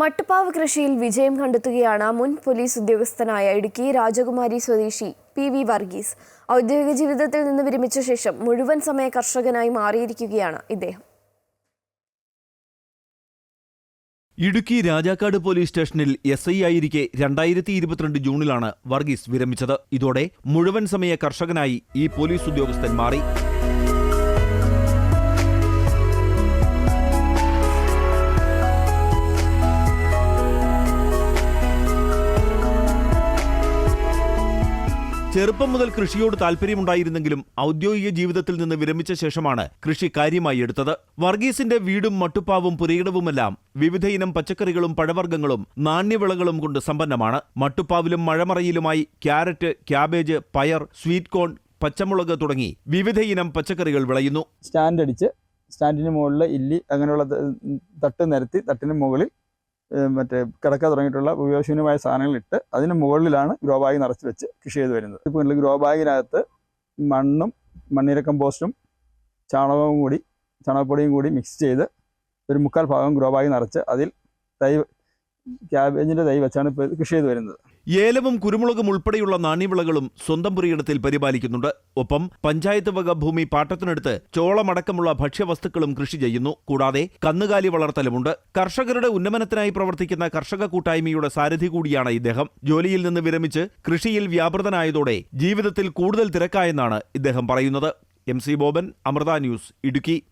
മട്ടുപ്പാവ് കൃഷിയിൽ വിജയം കണ്ടെത്തുകയാണ് മുൻ പോലീസ് ഉദ്യോഗസ്ഥനായ ഇടുക്കി രാജകുമാരി സ്വദേശി പി വി വർഗീസ്. ഔദ്യോഗിക ജീവിതത്തിൽ നിന്ന് വിരമിച്ച ശേഷം മുഴുവൻ സമയ കർഷകനായി മാറിയിരിക്കുകയാണ് ഇദ്ദേഹം. ഇടുക്കി രാജാക്കാട് പോലീസ് സ്റ്റേഷനിൽ എസ് ഐ ആയിരിക്കെ രണ്ടായിരത്തി ഇരുപത്തിരണ്ട് ജൂണിലാണ് വർഗീസ് വിരമിച്ചത്. ഇതോടെ മുഴുവൻ സമയ കർഷകനായി ഈ പോലീസ് ഉദ്യോഗസ്ഥൻ മാറി. ചെറുപ്പം മുതൽ കൃഷിയോട് താല്പര്യമുണ്ടായിരുന്നെങ്കിലും ഔദ്യോഗിക ജീവിതത്തിൽ നിന്ന് വിരമിച്ച ശേഷമാണ് കൃഷി കാര്യമായി എടുത്തത്. വർഗീസിന്റെ വീടും മട്ടുപ്പാവും പുരയിടവുമെല്ലാം വിവിധയിനം പച്ചക്കറികളും പഴവർഗങ്ങളും നാണ്യവിളകളും കൊണ്ട് സമ്പന്നമാണ്. മട്ടുപ്പാവിലും മഴമറയിലുമായി ക്യാരറ്റ് ക്യാബേജ് പയർ സ്വീറ്റ് കോൺ പച്ചമുളക് തുടങ്ങി വിവിധയിനം പച്ചക്കറികൾ വിളയുന്നു. സ്റ്റാൻഡ് അടിച്ച് സ്റ്റാൻഡിന് മുകളിൽ ഇല്ലി അങ്ങനെയുള്ള തട്ട് നിരത്തി തട്ടിന് മുകളിൽ മറ്റേ കിടക്ക തുടങ്ങിയിട്ടുള്ള ഉപയോഗശൂന്യമായ സാധനങ്ങളിട്ട് അതിന് മുകളിലാണ് ഗ്രോ ബാഗ് നിറച്ച് വെച്ച് കൃഷി ചെയ്ത് വരുന്നത്. ഇപ്പോൾ ഗ്രോ ബാഗിനകത്ത് മണ്ണും മണ്ണിര കമ്പോസ്റ്റും ചാണകവും കൂടി ചാണകപ്പൊടിയും കൂടി മിക്സ് ചെയ്ത് ഒരു മുക്കാൽ ഭാഗം ഗ്രോ ബാഗ് നിറച്ച് അതിൽ തൈ ക്യാബേജിന്റെ തൈ വെച്ചാണ് ഇപ്പോൾ കൃഷി ചെയ്ത് വരുന്നത്. ഏലവും കുരുമുളകും ഉൾപ്പെടെയുള്ള നാണ്യവിളകളും സ്വന്തം പുരയിടത്തിൽ പരിപാലിക്കുന്നുണ്ട്. ഒപ്പം പഞ്ചായത്ത് വക ഭൂമി പാട്ടത്തിനടുത്ത് ചോളമടക്കമുള്ള ഭക്ഷ്യവസ്തുക്കളും കൃഷി ചെയ്യുന്നു. കൂടാതെ കന്നുകാലി വളർത്തലുമുണ്ട്. കർഷകരുടെ ഉന്നമനത്തിനായി പ്രവർത്തിക്കുന്ന കർഷക കൂട്ടായ്മയുടെ സാരഥി കൂടിയാണ് ഇദ്ദേഹം. ജോലിയിൽ നിന്ന് വിരമിച്ച് കൃഷിയിൽ വ്യാപൃതനായതോടെ ജീവിതത്തിൽ കൂടുതൽ തിരക്കായെന്നാണ് ഇദ്ദേഹം പറയുന്നത്. M C Boban Amrita news Idukki.